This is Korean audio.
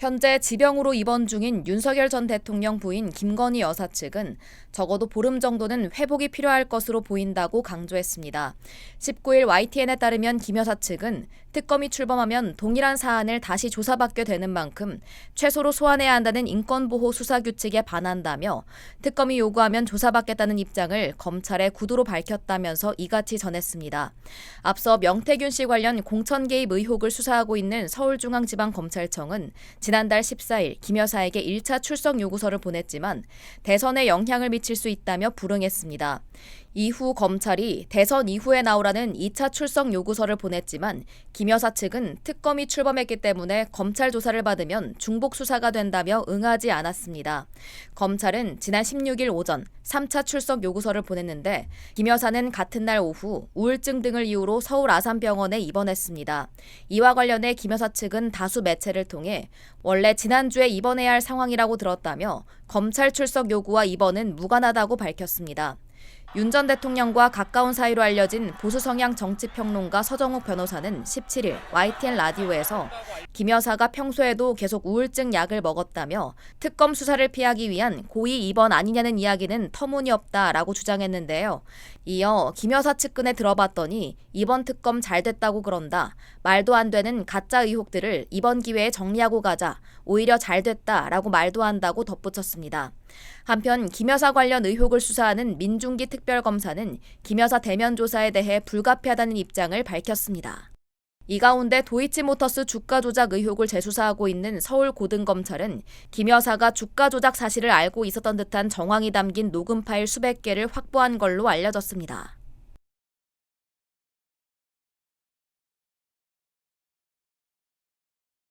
현재 지병으로 입원 중인 윤석열 전 대통령 부인 김건희 여사 측은 적어도 보름 정도는 회복이 필요할 것으로 보인다고 강조했습니다. 19일 YTN에 따르면 김 여사 측은 특검이 출범하면 동일한 사안을 다시 조사받게 되는 만큼 최소로 소환해야 한다는 인권보호 수사 규칙에 반한다며 특검이 요구하면 조사받겠다는 입장을 검찰에 구두로 밝혔다면서 이같이 전했습니다. 앞서 명태균 씨 관련 공천 개입 의혹을 수사하고 있는 서울중앙지방검찰청은 지난달 14일 김 여사에게 1차 출석 요구서를 보냈지만 대선에 영향을 미칠 수 있다며 불응했습니다. 이후 검찰이 대선 이후에 나오라는 2차 출석 요구서를 보냈지만 김 여사 측은 특검이 출범했기 때문에 검찰 조사를 받으면 중복 수사가 된다며 응하지 않았습니다. 검찰은 지난 16일 오전 3차 출석 요구서를 보냈는데 김 여사는 같은 날 오후 우울증 등을 이유로 서울 아산병원에 입원했습니다. 이와 관련해 김 여사 측은 다수 매체를 통해 원래 지난주에 입원해야 할 상황이라고 들었다며 검찰 출석 요구와 입원은 무관하다고 밝혔습니다. 윤 전 대통령과 가까운 사이로 알려진 보수 성향 정치평론가 서정욱 변호사는 17일 YTN 라디오에서 김 여사가 평소에도 계속 우울증 약을 먹었다며 특검 수사를 피하기 위한 고의 입원 아니냐는 이야기는 터무니없다라고 주장했는데요. 이어 김 여사 측근에 들어봤더니 이번 특검 잘 됐다고 그런다. 말도 안 되는 가짜 의혹들을 이번 기회에 정리하고 가자. 오히려 잘 됐다라고 말도 한다고 덧붙였습니다. 한편 김 여사 관련 의혹을 수사하는 민중기 특별검사는 김 여사 대면 조사에 대해 불가피하다는 입장을 밝혔습니다. 이 가운데 도이치모터스 주가 조작 의혹을 재수사하고 있는 서울 고등검찰은 김 여사가 주가 조작 사실을 알고 있었던 듯한 정황이 담긴 녹음 파일 수백 개를 확보한 걸로 알려졌습니다.